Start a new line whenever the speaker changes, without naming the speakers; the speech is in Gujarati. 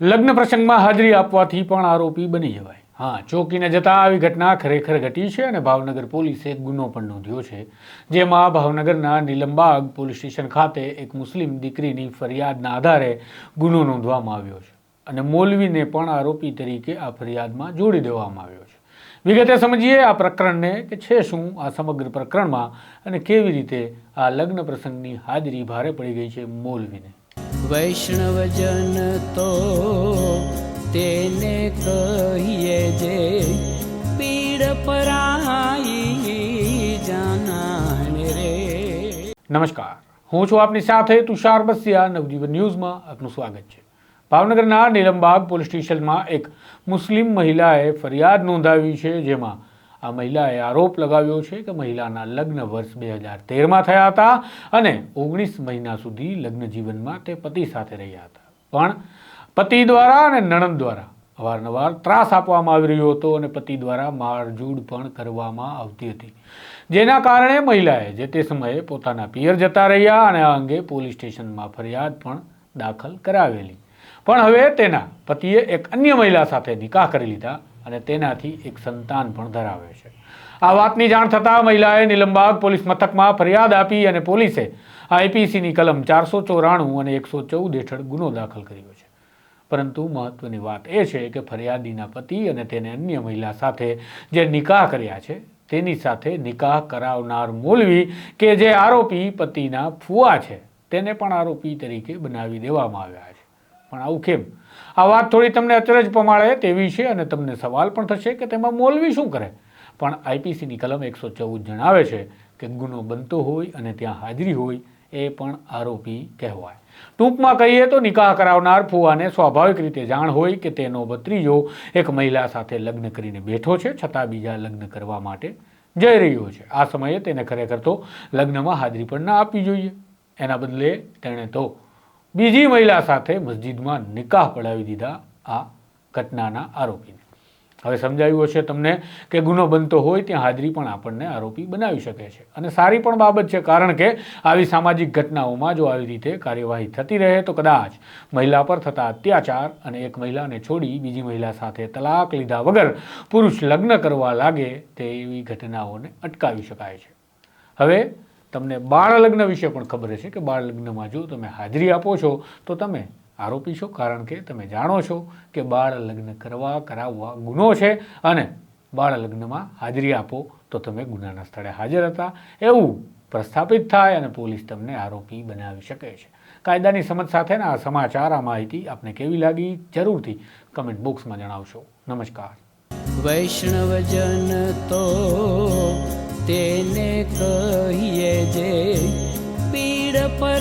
લગ્ન પ્રસંગમાં હાજરી આપવાથી પણ આરોપી બની જવાય. હા, ચોકીને જતા આવી ઘટના ખરેખર ઘટી છે અને ભાવનગર પોલીસે ગુનો પણ નોંધ્યો છે. જેમાં ભાવનગરના નીલમબાગ પોલીસ સ્ટેશન ખાતે એક મુસ્લિમ દીકરીની ફરિયાદના આધારે ગુનો નોંધવામાં આવ્યો છે અને મોલવીને પણ આરોપી તરીકે આ ફરિયાદમાં જોડી દેવામાં આવ્યો છે. વિગતે સમજીએ આ પ્રકરણને કે છે શું આ સમગ્ર પ્રકરણમાં અને કેવી રીતે આ લગ્ન પ્રસંગની હાજરી ભારે પડી ગઈ છે મોલવીને.
વૈષ્ણવજન તો તેને કહીએ જે પીડ પરાઈ જાનાને રે.
નમસ્કાર. હું છું આપની સાથે તુષાર બસિયા. નવજીવન ન્યૂઝમાં આપનું સ્વાગત છે. ભાવનગરના નીલમબાગ પોલીસ સ્ટેશનમાં એક મુસ્લિમ મહિલાએ ફરિયાદ નોંધાવી છે જેમાં આ મહિલાએ આરોપ લગાવ્યો છે કે મહિલાના લગ્ન વર્ષ બે હજાર તેરમાં થયા હતા અને ઓગણીસ મહિના સુધી લગ્ન જીવનમાં તે પતિ સાથે રહ્યા હતા. પણ પતિ દ્વારા અને નણંદ દ્વારા અવારનવાર ત્રાસ આપવામાં આવી રહ્યો હતો અને પતિ દ્વારા મારઝૂડ પણ કરવામાં આવતી હતી. જેના કારણે મહિલાએ જે તે સમયે પોતાના પિયર જતા રહ્યા અને આ અંગે પોલીસ સ્ટેશનમાં ફરિયાદ પણ દાખલ કરાવેલી. પણ હવે તેના પતિએ એક અન્ય મહિલા સાથે નિકાહ કરી લીધા અને તેનાથી એક સંતાન પણ ધરાવે છે. આ વાતની જાણ થતાં મહિલાએ નિલંબાગ પોલીસ મથકમાં ફરિયાદ આપી અને પોલીસે આઈપીસીની કલમ ચારસો ચોરાણું અને એકસો ચૌદ હેઠળ ગુનો દાખલ કર્યો છે. પરંતુ મહત્વની વાત એ છે કે ફરિયાદીના પતિ અને તેને અન્ય મહિલા સાથે જે નિકાહ કર્યા છે, તેની સાથે નિકાહ કરાવનાર મોલવી કે જે આરોપી પતિના ફુવા છે, તેને પણ આરોપી તરીકે બનાવી દેવામાં આવ્યા છે. પણ આવું કેમ? આ વાત થોડી તમને અચરજ પમાડે તેવી છે અને તમને સવાલ પણ થશે કે તેમાં મોલવી શું કરે? પણ આઈપીસીની કલમ એકસો ચૌદ જણાવે છે કે ગુનો બનતો હોય અને ત્યાં હાજરી હોય એ પણ આરોપી કહેવાય. ટૂંકમાં કહીએ તો નિકાહ કરાવનાર ફુવાને સ્વાભાવિક રીતે જાણ હોય કે તેનો ભત્રીજો એક મહિલા સાથે લગ્ન કરીને બેઠો છે, છતાં બીજા લગ્ન કરવા માટે જઈ રહ્યો છે. આ સમયે તેને ખરેખર તો લગ્નમાં હાજરી પણ ના આપવી જોઈએ. એના બદલે તેણે તો બીજી મહિલા સાથે મસ્જિદમાં નિકાહ પડાવી દીધા આ ઘટનાના આરોપીને. હવે સમજાયું હશે તમને કે ગુનો બનતો હોય ત્યાં હાજરી પણ આપણને આરોપી બનાવી શકે છે. અને સારી પણ બાબત છે, કારણ કે આવી સામાજિક ઘટનાઓમાં જો આવી રીતે કાર્યવાહી થતી રહે તો કદાચ મહિલા પર થતા અત્યાચાર અને એક મહિલાને છોડી બીજી મહિલા સાથે તલાક લીધા વગર પુરુષ લગ્ન કરવા લાગે તેવી ઘટનાઓને અટકાવી શકાય છે. હવે તમને બાળ લગ્ન વિશે પણ ખબર હશે કે બાળ લગ્નમાં જો તમે હાજરી આપો છો, તો તમે આરોપી છો કારણ કે તમે જાણો છો કે બાળ લગ્ન કરવા, કરાવવા ગુનો છે અને બાળ લગ્નમાં હાજરી આપો તો તમે ગુનાના સ્થળે હાજર હતા. એવું પ્રસ્થાપિત થાય અને પોલીસ તમને આરોપી બનાવી શકે છે. કાયદાની સમજ સાથેના આ સમાચાર, આ માહિતી આપને કેવી લાગી જરૂરથી કમેન્ટ બોક્સમાં જણાવશો. નમસ્કાર.
વૈષ્ણવજન તો તેને કહીએ જે પીડ પરા